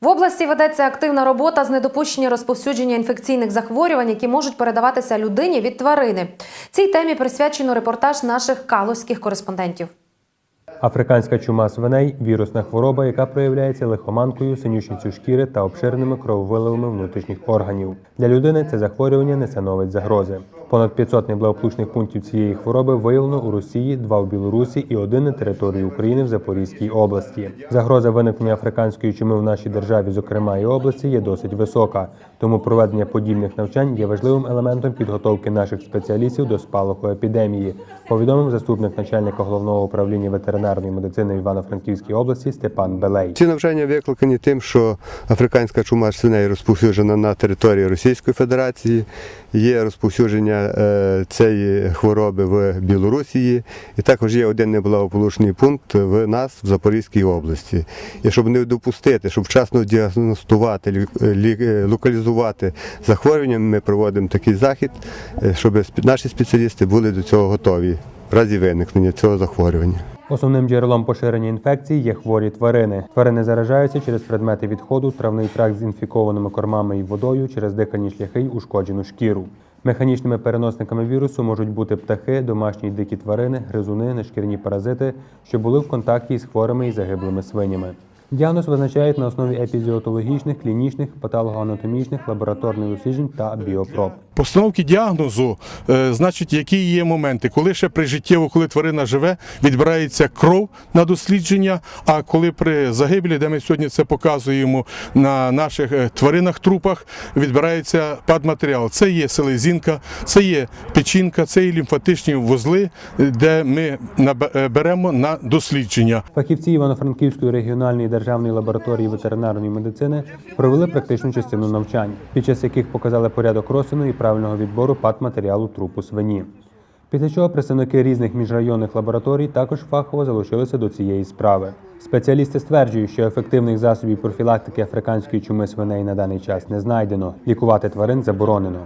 В області ведеться активна робота з недопущення розповсюдження інфекційних захворювань, які можуть передаватися людині від тварини. Цій темі присвячено репортаж наших калузьких кореспондентів. Африканська чума свиней вірусна хвороба, яка проявляється лихоманкою, синючністю шкіри та обширними крововиливами внутрішніх органів. Для людини це захворювання не становить загрози. Понад 500 неблагополучних пунктів цієї хвороби виявлено у Росії, два в Білорусі і один на території України в Запорізькій області. Загроза виникнення африканської чуми в нашій державі, зокрема і області, є досить висока. Тому проведення подібних навчань є важливим елементом підготовки наших спеціалістів до спалаху епідемії, повідомив заступник начальника головного управління ветеринарної медицини в Івано-Франківській області Степан Белей. Ці навчання викликані тим, що африканська чума свиней розповсюджена на території Російської Федерації, є розповсюдження е, цієї хвороби в Білорусі, і також є один неблагополучний пункт в нас в Запорізькій області. І щоб не допустити, щоб вчасно діагностувати, лі- лі- локалізувати захворювання, ми проводимо такий захід, е, щоб наші спеціалісти були до цього готові в разі виникнення цього захворювання. Основним джерелом поширення інфекцій є хворі тварини. Тварини заражаються через предмети відходу, травний тракт з інфікованими кормами і водою, через дихальні шляхи й ушкоджену шкіру. Механічними переносниками вірусу можуть бути птахи, домашні дикі тварини, гризуни, нешкірні паразити, що були в контакті із хворими і загиблими свинями. Діагноз визначають на основі епізіотологічних, клінічних, патологоанатомічних, лабораторних досліджень та біопроб. Постановки діагнозу, е, значить, які є моменти, коли ще прижиттєво, коли тварина живе, відбирається кров на дослідження. А коли при загибелі, де ми сьогодні це показуємо на наших е, тваринах, трупах, відбирається падматеріал. Це є селезінка, це є печінка, це є лімфатичні вузли, е, де ми беремо на дослідження. Фахівці Івано-Франківської регіональної державної лабораторії ветеринарної медицини провели практичну частину навчань, під час яких показали порядок розтину і правильного відбору патматеріалу трупу свині. Після чого представники різних міжрайонних лабораторій також фахово залучилися до цієї справи. Спеціалісти стверджують, що ефективних засобів профілактики африканської чуми свиней на даний час не знайдено. Лікувати тварин заборонено.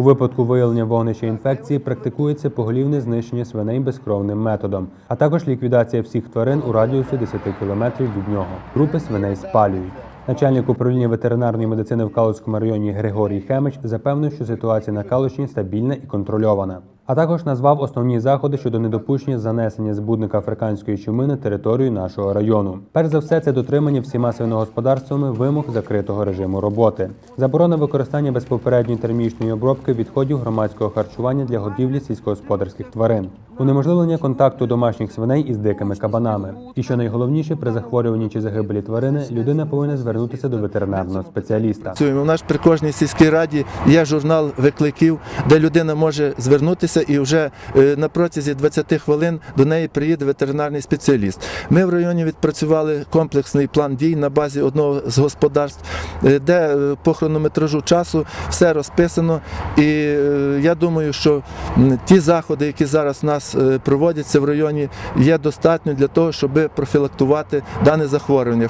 У випадку виявлення вогнища інфекції практикується поголівне знищення свиней безкровним методом, а також ліквідація всіх тварин у радіусі 10 км від нього. Групи свиней спалюють. Начальник управління ветеринарної медицини в Калуському районі Григорій Хемич запевнив, що ситуація на Калушні стабільна і контрольована. А також назвав основні заходи щодо недопущення занесення збудника африканської чуми на територію нашого району. Перш за все, це дотримання всіма свиногосподарствами вимог закритого режиму роботи, заборона використання безпопередньої термічної обробки відходів громадського харчування для годівлі сільськогосподарських тварин, унеможливлення контакту домашніх свиней із дикими кабанами. І що найголовніше, при захворюванні чи загибелі тварини людина повинна звернутися до ветеринарного спеціаліста. У нас при кожній сільській раді є журнал викликів, де людина може звернутися і вже е, на протязі 20 хвилин до неї приїде ветеринарний спеціаліст. Ми в районі відпрацювали комплексний план дій на базі одного з господарств, е, де е, по хронометражу часу все розписано. І я думаю, що ті заходи, які зараз у е, проводяться в районі, є достатньо для того, щоб профілактувати дане захворювання.